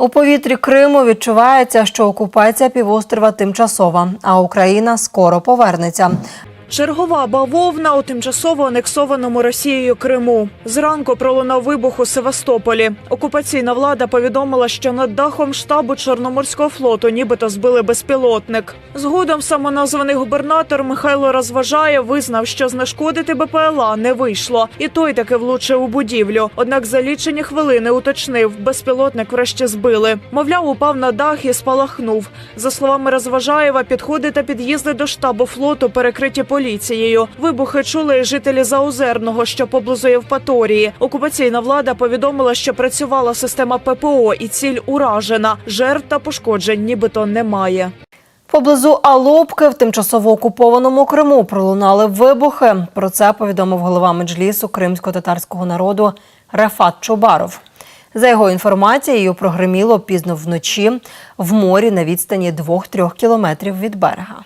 У повітрі Криму відчувається, що окупація півострова тимчасова, а Україна скоро повернеться. Чергова бавовна у тимчасово анексованому Росією Криму. Зранку пролунав вибух у Севастополі. Окупаційна влада повідомила, що над дахом штабу Чорноморського флоту нібито збили безпілотник. Згодом самоназваний губернатор Михайло Розважає визнав, що знешкодити БПЛА не вийшло, і той таки влучив у будівлю. Однак за лічені хвилини уточнив, безпілотник врешті збили. Мовляв, упав на дах і спалахнув. За словами Розважаєва, підходи та під'їзди до штабу флоту перекриті поліцією. Вибухи чули жителі Заозерного, що поблизу Євпаторії. Окупаційна влада повідомила, що працювала система ППО і ціль уражена. Жертв та пошкоджень нібито немає. Поблизу Алопки в тимчасово окупованому Криму пролунали вибухи. Про це повідомив голова меджлісу кримсько-татарського народу Рефат Чубаров. За його інформацією, прогреміло пізно вночі в морі на відстані 2-3 кілометрів від берега.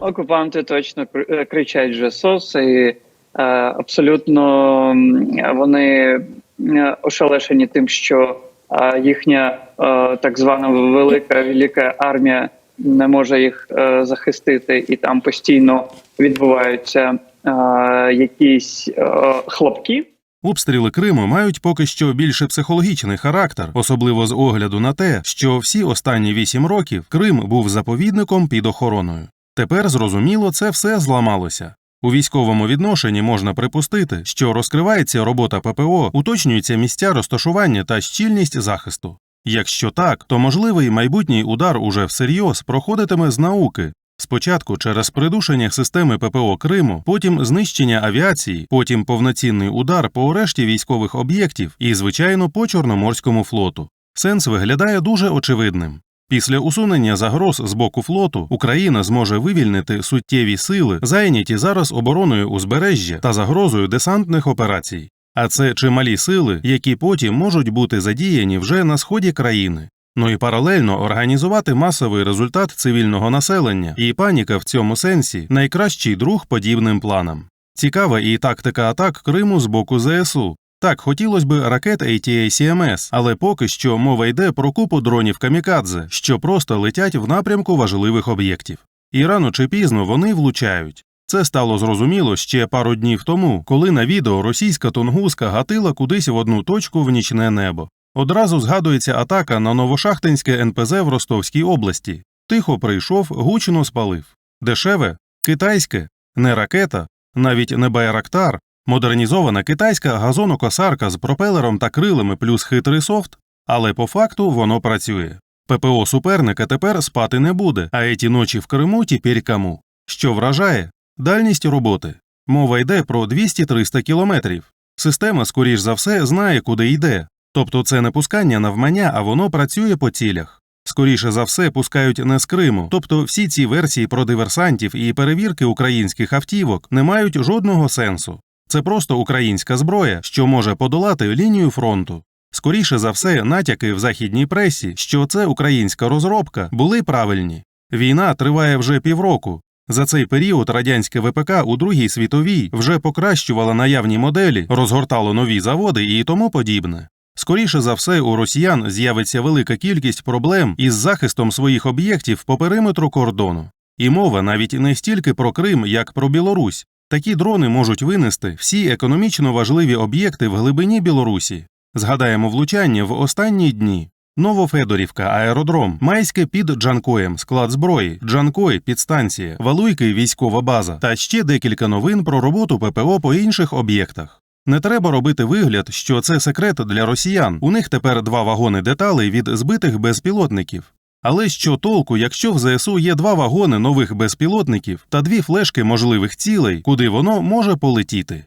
Окупанти точно е, кричать вже СОС, і е, абсолютно вони е, ошелешені тим, що е, їхня е, так звана велика велика армія не може їх е, захистити, і там постійно відбуваються е, якісь е, хлопки. Обстріли Криму мають поки що більше психологічний характер, особливо з огляду на те, що всі останні вісім років Крим був заповідником під охороною. Тепер зрозуміло, це все зламалося. У військовому відношенні можна припустити, що розкривається робота ППО, уточнюються місця розташування та щільність захисту. Якщо так, то можливий майбутній удар уже всерйоз проходитиме з науки. Спочатку через придушення системи ППО Криму, потім знищення авіації, потім повноцінний удар по решті військових об'єктів і, звичайно, по Чорноморському флоту. Сенс виглядає дуже очевидним. Після усунення загроз з боку флоту Україна зможе вивільнити суттєві сили, зайняті зараз обороною узбережжя та загрозою десантних операцій. А це чималі сили, які потім можуть бути задіяні вже на сході країни. Ну і паралельно організувати масовий результат цивільного населення, і паніка в цьому сенсі найкращий друг подібним планам. Цікава і тактика атак Криму з боку ЗСУ. Так, хотілося б ракет ATACMS, але поки що мова йде про купу дронів камікадзе, що просто летять в напрямку важливих об'єктів. І рано чи пізно вони влучають. Це стало зрозуміло ще пару днів тому, коли на відео російська тунгуска гатила кудись в одну точку в нічне небо. Одразу згадується атака на Новошахтинське НПЗ в Ростовській області. Тихо прийшов, гучно спалив. Дешеве, китайське, не ракета, навіть не байрактар, модернізована китайська газонокосарка з пропелером та крилами плюс хитрий софт, але по факту воно працює. ППО суперника тепер спати не буде, а еті ночі в Криму тепер кому. Що вражає? Дальність роботи. Мова йде про 200-300 кілометрів. Система, скоріш за все, знає, куди йде. Тобто це не пускання навмання, а воно працює по цілях. Скоріше за все, пускають не з Криму, тобто всі ці версії про диверсантів і перевірки українських автівок не мають жодного сенсу. Це просто українська зброя, що може подолати лінію фронту. Скоріше за все, натяки в західній пресі, що це українська розробка, були правильні. Війна триває вже півроку. За цей період радянське ВПК у Другій світовій вже покращувало наявні моделі, розгортало нові заводи і тому подібне. Скоріше за все, у росіян з'явиться велика кількість проблем із захистом своїх об'єктів по периметру кордону. І мова навіть не стільки про Крим, як про Білорусь. Такі дрони можуть винести всі економічно важливі об'єкти в глибині Білорусі. Згадаємо влучання в останні дні. Новофедорівка, аеродром, Майське під Джанкоєм, склад зброї, Джанкой, підстанція, Валуйки, військова база та ще декілька новин про роботу ППО по інших об'єктах. Не треба робити вигляд, що це секрет для росіян. У них тепер два вагони деталей від збитих безпілотників. Але що толку, якщо в ЗСУ є два вагони нових безпілотників та дві флешки можливих цілей, куди воно може полетіти?